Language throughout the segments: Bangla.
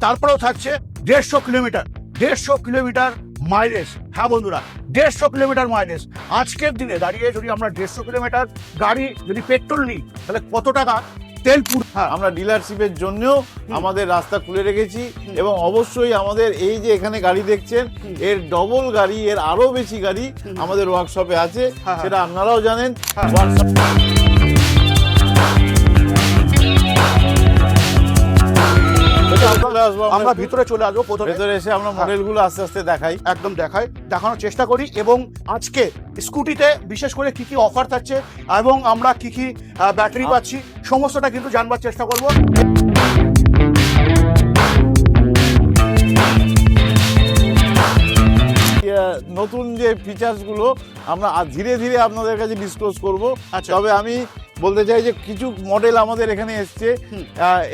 তারপরেও থাকছে দেড়শো কিলোমিটার দেড়শো কিলোমিটার মাইলেজ হ্যাঁ বন্ধুরা দেড়শো কিলোমিটার মাইলেজ আজকের দিনে দাঁড়িয়ে যদি আমরা দেড়শো কিলোমিটার গাড়ি যদি পেট্রোল নিই তাহলে কত টাকা? তেলপুর হ্যাঁ আমরা ডিলারশিপের জন্যও আমাদের রাস্তা খুলে রেখেছি এবং অবশ্যই আমাদের এই যে এখানে গাড়ি দেখছেন এর ডবল গাড়ি এর আরও বেশি গাড়ি আমাদের ওয়ার্কশপে আছে। হ্যাঁ। সেটা আপনারাও জানেন। আমরা ভিতরে চলে আসব প্রথমে। ভেতরে এসে আমরা মডেলগুলো আস্তে আস্তে দেখাই। একদম দেখাই দেখানোর চেষ্টা করি এবং আজকে স্কুটিতে বিশেষ করে কি কি অফার থাকছে এবং আমরা কি কি ব্যাটারি পাচ্ছি সমস্তটা কিন্তু জানবার চেষ্টা করব। নতুন যে ফিচার্সগুলো আমরা ধীরে ধীরে আপনাদের কাছে ডিসক্লোজ করব। আচ্ছা। তবে আমি বলতে চাই যে কিছু মডেল আমাদের এখানে এসছে।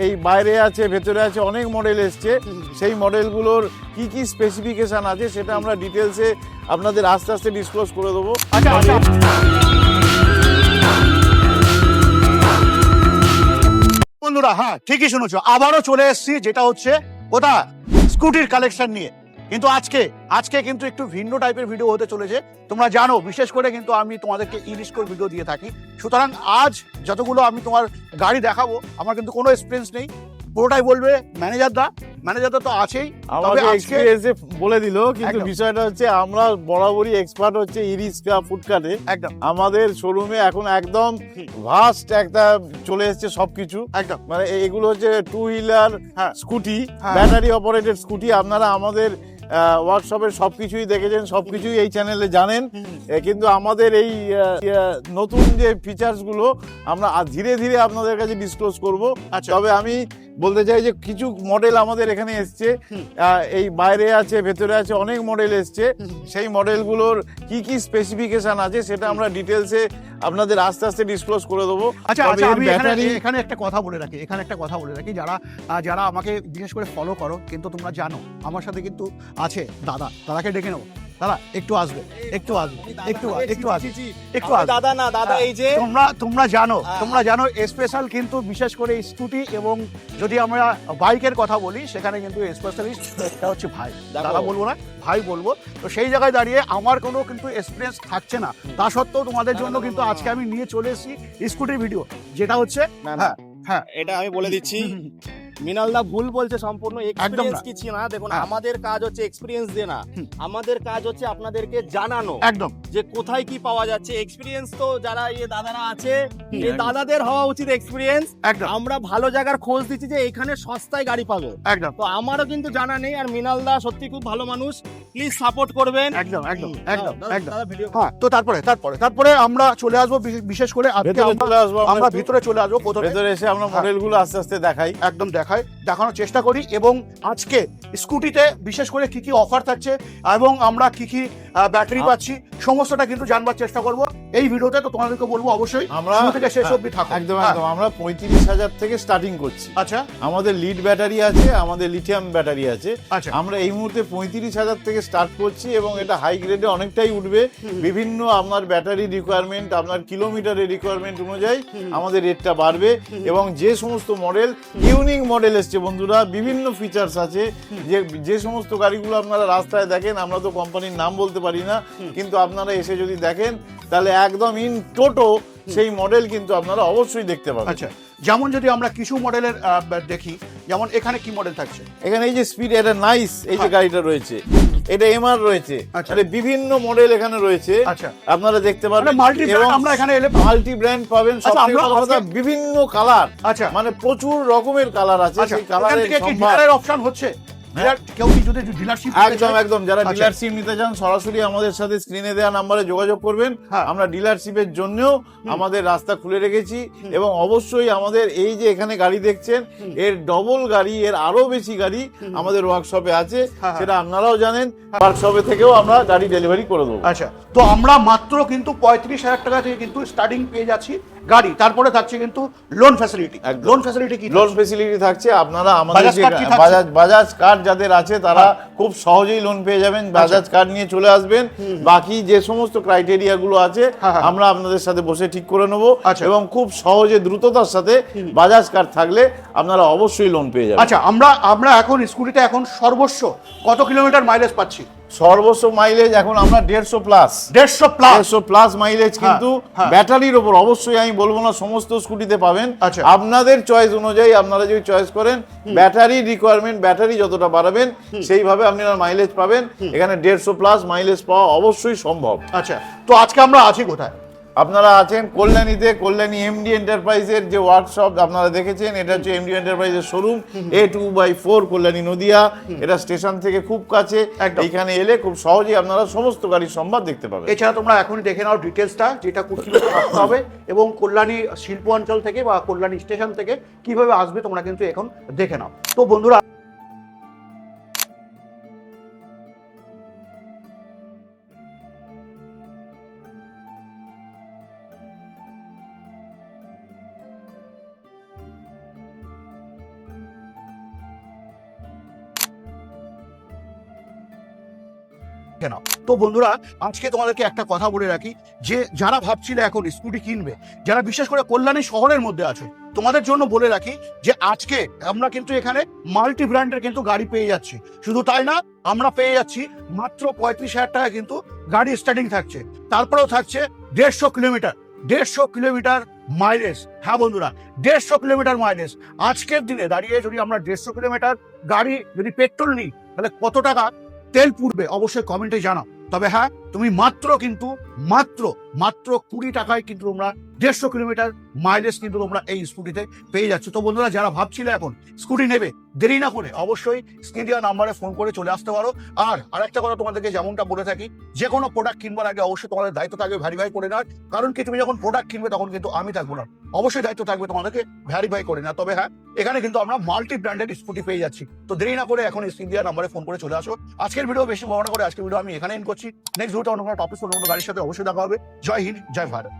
এই বাইরে আছে ভেতরে আছে অনেক মডেল এসছে। সেই মডেলগুলোর কি কি স্পেসিফিকেশন আছে সেটা আমরা ডিটেলসে আপনাদের আস্তে আস্তে ডিসক্লোজ করে দেবো। আচ্ছা আচ্ছা। বন্ধুরা হ্যাঁ ঠিকই শুনেছো। আবারও চলে এসেছি যেটা হচ্ছে কোথা স্কুটির কালেকশন নিয়ে। কিন্তু আজকে আজকে কিন্তু একটু ভিন্ন টাইপের ভিডিও হতে চলেছে। তোমরা জানো বিশেষ করে কিন্তু আমি তোমাদেরকে ই রিস্কোর ভিডিও দিয়ে থাকি। সুতরাং আজ যতগুলো আমি তোমার গাড়ি দেখাবো আমার কিন্তু কোনো এক্সপিরিয়েন্স নেই। পুরোটাই বলবে ম্যানেজার দা তো আছেই। তবে আজকে বলে দিল কিন্তু বিষয়টা হচ্ছে আমরা বরাবরই এক্সপার্ট হচ্ছে ইরিস্কা ফুডকার্টে একদম। আমাদের শোরুমে এখন একদম। ভাস্ট একটা চলে এসেছে সবকিছু। একদম। মানে এগুলো হচ্ছে টু হুইলার হ্যাঁ। স্কুটি। ব্যাটারি অপারেটেড স্কুটি আপনারা আমাদের ওয়ার্কশপের সবকিছুই দেখেছেন সবকিছুই এই চ্যানেলে জানেন। কিন্তু আমাদের এই নতুন যে ফিচার্সগুলো আমরা ধীরে ধীরে আপনাদের কাছে ডিসক্লোজ করব। আচ্ছা। তবে আমি বলতে চাই যে কিছু মডেল আমাদের এখানে এসছে এই বাইরে আছে ভেতরে আছে অনেক মডেল এসছে। সেই মডেলগুলোর কি কি স্পেসিফিকেশন আছে সেটা আমরা ডিটেলসে আপনাদের আস্তে আস্তে ডিসক্লোজ করে দেবো। আচ্ছা আচ্ছা আমি এখানে একটা কথা বলে রাখি এখানে একটা কথা বলে রাখি। যারা যারা আমাকে বিশেষ করে ফলো করো কিন্তু তোমরা জানো আমার সাথে কিন্তু আছে দাদা দাদাকে ডেকে নেব। দাদা একটু আসবে একটু আসবে একটু একটু আসবে একটু আসবে। দাদা না দাদা হ্যাঁ, এই যে তোমরা তোমরা জানো হ্যাঁ। তোমরা জানো স্পেশাল কিন্তু বিশেষ করে স্কুটি এবং যদি আমরা বাইকের কথা বলি সেখানে কিন্তু স্পেশালিস্ট এটা হচ্ছে ভাই। দাদা বলব না ভাই বলব। তো সেই জায়গায় দাঁড়িয়ে আমার কোনো কিন্তু এক্সপিরিয়েন্স থাকছে না। তা সত্ত্বেও তোমাদের জন্য কিন্তু আজকে আমি নিয়ে চলে এসেছি স্কুটির ভিডিও যেটা হচ্ছে না, হ্যাঁ এটা আমি বলে দিচ্ছি। মিনালদা ভুল বলছে সম্পূর্ণ এক্সপিরিয়েন্স কিছু না? দেখুন হ্যাঁ। আমাদের কাজ হচ্ছে এক্সপিরিয়েন্স দেনা। আমাদের কাজ হচ্ছে আপনাদেরকে জানানো। একদম। যে কোথায় কি পাওয়া যাচ্ছে এক্সপিরিয়েন্স তো যারা এই দাদারা আছে এই দাদাদের হওয়া উচিত এক্সপিরিয়েন্স আমরা ভালো জায়গার খোঁজ দিচ্ছি যে এখানে সস্তায় গাড়ি পাবো। একদম। তো আমারও কিন্তু জানা নেই আর মিনালদা সত্যি খুব ভালো মানুষ। প্লিজ সাপোর্ট করবেন। একদম একদম একদম একদম। হ্যাঁ তো তারপরে তারপরে তারপরে আমরা চলে আসব বিশেষ- করে আজকে আমরা-। ভিতরে চলে আসব প্রথমে। ভেতরে এসে আমরা হ্যাঁ। মডেলগুলো আস্তে আস্তে দেখাই। একদম দেখাই দেখানোর চেষ্টা করি এবং আজকে স্কুটিতে বিশেষ করে কি কি অফার থাকছে এবং আমরা কি কি ব্যাটারি পাচ্ছি পাচ্ছি সমস্তটা কিন্তু জানবার চেষ্টা করব। এই ভিডিওতে তো তোমাদেরকে বলব অবশ্যই আমরা থেকে শেষ হ্যাঁ, অবধি থাকো। একদম হ্যাঁ, একদম আমরা পঁয়ত্রিশ হাজার থেকে স্টার্টিং করছি। আচ্ছা। আমাদের লিড ব্যাটারি আছে আমাদের লিথিয়াম ব্যাটারি আছে। আচ্ছা। আমরা এই মুহূর্তে পঁয়ত্রিশ হাজার থেকে স্টার্ট করছি এবং এটা হাই গ্রেডে অনেকটাই উঠবে। বিভিন্ন আপনার ব্যাটারি রিকোয়ারমেন্ট আপনার কিলোমিটারের রিকোয়ারমেন্ট অনুযায়ী আমাদের রেটটা বাড়বে এবং যে সমস্ত মডেল ইউনিক মডেল এসছে বন্ধুরা বিভিন্ন ফিচার্স আছে। যে যে সমস্ত গাড়িগুলো আপনারা রাস্তায় দেখেন আমরা তো কোম্পানির নাম বলতে পারি না কিন্তু আপনারা এসে যদি দেখেন তাহলে একদম ইন টোটো সেই মডেল কিন্তু আপনারা অবশ্যই দেখতে পাবেন। আচ্ছা যেমন যদি আমরা কিছু মডেলের দেখি যেমন এখানে কি মডেল থাকছে? এখানে এই যে স্পিড এটা নাইস এই যে হ্যাঁ। গাড়িটা রয়েছে এটা এমআর রয়েছে। মানে বিভিন্ন মডেল এখানে রয়েছে। আচ্ছা। আপনারা দেখতে মানে মাল্টি আমরা এখানে এলে মাল্টি ব্র্যান্ড পাবেন আচ্ছা, বিভিন্ন কালার আচ্ছা। মানে প্রচুর রকমের কালার আছে সেই কালারের অপশন হচ্ছে? কেউ কি যদি ডিলারশিপ একদম একদম। যারা আচ্ছা। ডিলারশিপ নিতে চান সরাসরি আমাদের সাথে স্ক্রিনে দেওয়া নাম্বারে যোগাযোগ করবেন। হ্যাঁ। আমরা ডিলারশিপের জন্যও আমাদের রাস্তা খুলে রেখেছি এবং অবশ্যই আমাদের এই যে এখানে গাড়ি দেখছেন এর ডবল গাড়ি এর আরও বেশি গাড়ি আমাদের ওয়ার্কশপে আছে। হ্যাঁ, সেটা আপনারাও জানেন ওয়ার্কশপে থেকেও আমরা গাড়ি ডেলিভারি করে দেবো। আচ্ছা। তো আমরা মাত্র কিন্তু পঁয়ত্রিশ হাজার টাকা থেকে কিন্তু স্টার্টিং পেয়ে যাচ্ছি। গাড়ি তারপরে থাকছে কিন্তু লোন ফ্যাসিলিটি লোন ফ্যাসিলিটি কি লোন ফ্যাসিলিটি থাকছে আপনারা আমাদের বাজাজ? বাজাজ বাজাজ কার্ড যাদের আছে তারা খুব সহজেই লোন পেয়ে যাবেন বাজাজ কার্ড নিয়ে চলে আসবেন। বাকি যে সমস্ত ক্রাইটেরিয়া গুলো আছে হ্যাঁ, হ্যাঁ। আমরা আপনাদের সাথে বসে ঠিক করে নেব আচ্ছা। এবং খুব সহজে দ্রুততার সাথে বাজাজ কার্ড থাকলে আপনারা অবশ্যই লোন পেয়ে যাবেন। আচ্ছা আমরা আমরা এখন স্কুটিটা এখন সর্বস্ব কত কিলোমিটার মাইলেজ পাচ্ছি? সর্বোচ্চ মাইলেজ এখন আমরা দেড়শো প্লাস দেড়শো প্লাস দেড়শো প্লাস মাইলেজ কিন্তু হ্যাঁ। ব্যাটারির ওপর অবশ্যই আমি বলব না সমস্ত স্কুটিতে পাবেন। আচ্ছা। আপনাদের চয়েস অনুযায়ী আপনারা যদি চয়েস করেন ব্যাটারি রিকোয়ারমেন্ট ব্যাটারি যতটা বাড়াবেন সেইভাবে আপনারা মাইলেজ পাবেন। এখানে দেড়শো প্লাস মাইলেজ পাওয়া অবশ্যই সম্ভব। আচ্ছা তো আজকে আমরা আছি কোথায়? আপনারা আছেন কল্যাণীতে কল্যাণী এমডি এন্টারপ্রাইজের যে ওয়ার্কশপ আপনারা দেখেছেন এটা হচ্ছে এমডি এন্টারপ্রাইজের showroom A two by four Kalyani Nadia. এটা স্টেশন থেকে খুব কাছে। এখানে এলে খুব সহজেই আপনারা সমস্ত গাড়ির সম্বাদ দেখতে পাবেন। এছাড়া তোমরা এখন দেখে নাও ডিটেলসটা যেটা কুর্তিতে আসতে হবে এবং কল্যাণী শিল্প অঞ্চল থেকে বা কল্যাণী স্টেশন থেকে কীভাবে আসবে তোমরা কিন্তু এখন দেখে নাও। তো বন্ধুরা কেন? তো বন্ধুরা, আজকে তোমাদেরকে একটা কথা বলে রাখি, যে যারা ভাবছিলে এখন স্কুটি কিনবে, যারা বিশেষ করে কল্যাণী শহরের মধ্যে আছে, তোমাদের জন্য বলে রাখি যে আজকে আমরা কিন্তু এখানে মাল্টি ব্র্যান্ডের কিন্তু গাড়ি পেয়ে যাচ্ছি। শুধু তাই না, আমরা পেয়ে যাচ্ছি মাত্র পঁয়ত্রিশ হাজার টাকা কিন্তু গাড়ি স্টার্টিং থাকছে। তারপরেও থাকছে দেড়শো কিলোমিটার দেড়শো কিলোমিটার মাইলেজ হ্যাঁ বন্ধুরা, দেড়শো কিলোমিটার মাইলেজ আজকের দিনে দাঁড়িয়ে যদি আমরা দেড়শো কিলোমিটার গাড়ি যদি পেট্রোল নিই, তাহলে কত টাকা? তেল পূর্বে অবশ্যই কমেন্টে জানাও। তবে হ্যাঁ তুমি মাত্র কিন্তু, মাত্র মাত্র কুড়ি টাকায় কিন্তু তোমরা দেড়শো কিলোমিটার মাইলেজ কিন্তু তোমরা এই স্কুটিতে পেয়ে যাচ্ছ। তো বন্ধুরা, যারা ভাবছিলে এখন স্কুটি নেবে, দেরি না করে অবশ্যই স্ক্রিন নাম্বারে ফোন করে চলে আসতে পারো। আর আরেকটা কথা তোমাদেরকে যেমনটা বলে থাকি, যে কোনো প্রোডাক্ট কিনবার আগে অবশ্যই তোমাদের দায়িত্ব থাকবে ভ্যারিফাই করে নেওয়ার কারণ কি, তুমি যখন প্রোডাক্ট কিনবে তখন কিন্তু আমি থাকব না। অবশ্যই দায়িত্ব থাকবে তোমাদেরকে ভ্যারিফাই করে না তবে হ্যাঁ এখানে কিন্তু আমরা মাল্টি ব্র্যান্ডেড স্কুটি পেয়ে যাচ্ছি। তো দেরি না করে এখন স্ক্রিন নাম্বারে ফোন করে চলে আসো। আজকের ভিডিও বেশি বর্ণনা করে, আজকের ভিডিও আমি এখানে এন্ড করছি। নেক্সট অন্য কোনো টপিক অন্য কোনো গাড়ির সাথে অবশ্যই দেখা হবে। জয় হিন্দ জয় ভারত।